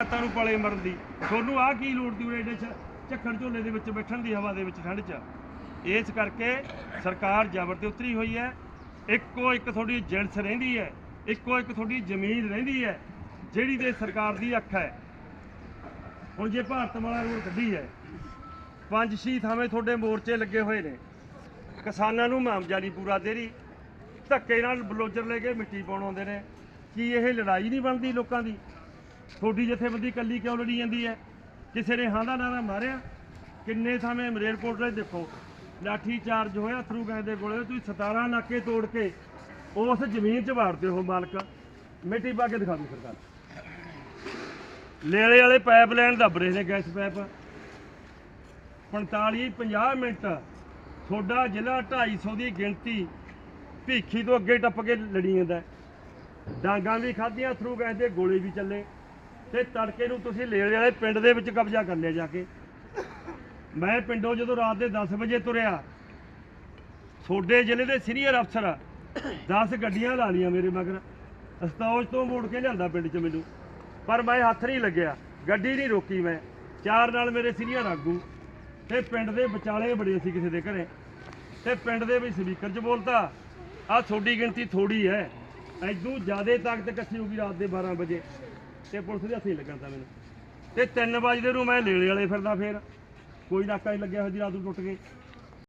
ਰਾਤਾਂ ਨੂੰ ਪਲੇ ਮਰਨ ਦੀ। ਤੁਹਾਨੂੰ ਆਹ ਕੀ ਲੋੜ ਦੀ ਉਰੇ ਝੱਖੜ ਝੋਲੇ ਦੇ ਵਿੱਚ ਬੈਠਣ ਦੀ ਹਵਾ ਦੇ ਵਿੱਚ ਠੰਡ ਚ? ਇਸ ਕਰਕੇ ਸਰਕਾਰ ਜ਼ਬਰ ਤੇ ਉਤਰੀ ਹੋਈ ਹੈ। ਇੱਕੋ ਇੱਕ ਤੁਹਾਡੀ ਜਿਣਸ ਰਹਿੰਦੀ ਹੈ। ਇੱਕੋ ਇੱਕ ਤੁਹਾਡੀ ਜ਼ਮੀਨ ਰਹਿੰਦੀ ਹੈ, ਜਿਹੜੀ ਤੇ ਸਰਕਾਰ ਦੀ ਅੱਖ ਹੈ। ਹੁਣ ਜੇ ਭਾਰਤ ਮਾਲਾ ਰੋਡ ਕੱਢੀ ਹੈ, ਪੰਜ ਛੇ ਥਾਵੇਂ ਤੁਹਾਡੇ ਮੋਰਚੇ ਲੱਗੇ ਹੋਏ ਨੇ। ਕਿਸਾਨਾਂ ਨੂੰ ਮੁਆਵਜ਼ਾ ਨਹੀਂ ਪੂਰਾ ਦੇ ਰਹੀ। ਧੱਕੇ ਨਾਲ ਬਲੋਜਰ ਲੈ ਕੇ ਮਿੱਟੀ ਪਾਉਣ ਆਉਂਦੇ ਨੇ। ਕੀ ਇਹ ਲੜਾਈ ਨਹੀਂ ਬਣਦੀ ਲੋਕਾਂ ਦੀ? ਤੁਹਾਡੀ ਜਥੇਬੰਦੀ ਇਕੱਲੀ ਕਿਉਂ ਲੜੀ ਜਾਂਦੀ ਹੈ? ਕਿਸੇ ਨੇ ਹਾਂ ਦਾ ਨਾਰਾ ਮਾਰਿਆ? ਕਿੰਨੇ ਸਮੇਂ ਮਰੇਲਕੋਟ ਦੇ ਦੇਖੋ। ਲਾਠੀ ਚਾਰਜ ਹੋਇਆ ਥਰੂ ਗਏ ਦੇ ਕੋਲੇ ਤੁਸੀਂ 17 ਨਾਕੇ ਤੋੜ ਕੇ ਉਸ ਜ਼ਮੀਨ 'ਚ ਵਾੜਦੇ ਹੋ ਮਾਲਕ। ਮਿੱਟੀ ਪਾ ਕੇ ਦਿਖਾ ਦਿਓ ਸਰਕਾਰ। ਲੇਲੇ ਵਾਲੇ ਪਾਈਪ ਲਾਈਨ ਦੱਬ ਰਹੇ ਨੇ ਗੈਸ ਪਾਈਪ। 45 50 ਮਿੰਟ ਤੁਹਾਡਾ ਜ਼ਿਲ੍ਹਾ 250 ਦੀ ਗਿਣਤੀ ਭੀਖੀ ਤੋਂ ਅੱਗੇ ਟੱਪ ਕੇ ਲੜੀ ਜਾਂਦਾ ਡਾਂਗਾਂ ਵੀ ਖਾਧੀਆਂ, ਥਰੂ ਗਏ ਦੇ ਗੋਲੇ ਵੀ ਚੱਲੇ। ਤੇ ਤੜਕੇ ਨੂੰ ਤੁਸੀਂ ਲੇਲੇ ਵਾਲੇ ਪਿੰਡ ਦੇ ਵਿੱਚ ਕਬਜ਼ਾ ਕਰ ਲਿਆ ਜਾ ਕੇ। ਮੈਂ ਪਿੰਡੋਂ ਜਦੋਂ ਰਾਤ ਦੇ 10 ਵਜੇ ਤੁਰਿਆ, ਤੁਹਾਡੇ ਜ਼ਿਲ੍ਹੇ ਦੇ ਸੀਨੀਅਰ ਅਫਸਰ 10 ਗੱਡੀਆਂ ਲਾ ਲੀਆਂ ਮੇਰੇ ਮਗਰ। ਅਸਤੌਜ ਤੋਂ ਮੋੜ ਕੇ ਲਿਆਂਦਾ ਪਿੰਡ 'ਚ ਮੈਨੂੰ। ਪਰ ਮੈਂ ਹੱਥ ਨਹੀਂ ਲੱਗਿਆ, ਗੱਡੀ ਨਹੀਂ ਰੋਕੀ ਮੈਂ। ਚਾਰ ਨਾਲ ਮੇਰੇ ਸੀਨੀਅਰ ਆਗੂ ਤੇ ਪਿੰਡ ਦੇ ਵਿਚਾਲੇ ਬੜੇ ਸੀ ਕਿਸੇ ਦੇ ਘਰੇ। ਤੇ ਪਿੰਡ ਦੇ ਵੀ ਸਪੀਕਰ 'ਚ ਬੋਲਤਾ ਆ ਤੁਹਾਡੀ ਗਿਣਤੀ ਥੋੜੀ ਹੈ। ਐਦੋਂ ਜ਼ਿਆਦਾ ਤਾਕਤ ਇਕੱਠੀ ਹੋ ਗਈ ਰਾਤ ਦੇ 12 ਵਜੇ। ਤੇ ਪੁਲਿਸ ਦੇ ਹੱਥੀਂ ਲੱਗਣ ਤਾਂ ਮੈਨੂੰ। ਤੇ 3 ਵਜੇ ਨੂੰ ਮੈਂ ਲੇਲੇ ਵਾਲੇ ਫਿਰਦਾ ਫੇਰ। ਕੋਈ ਨਾਕਾ ਨਹੀਂ ਲੱਗਿਆ ਹੋਇਆ ਜੀ, ਰਾਤ ਨੂੰ ਟੁੱਟ ਗਏ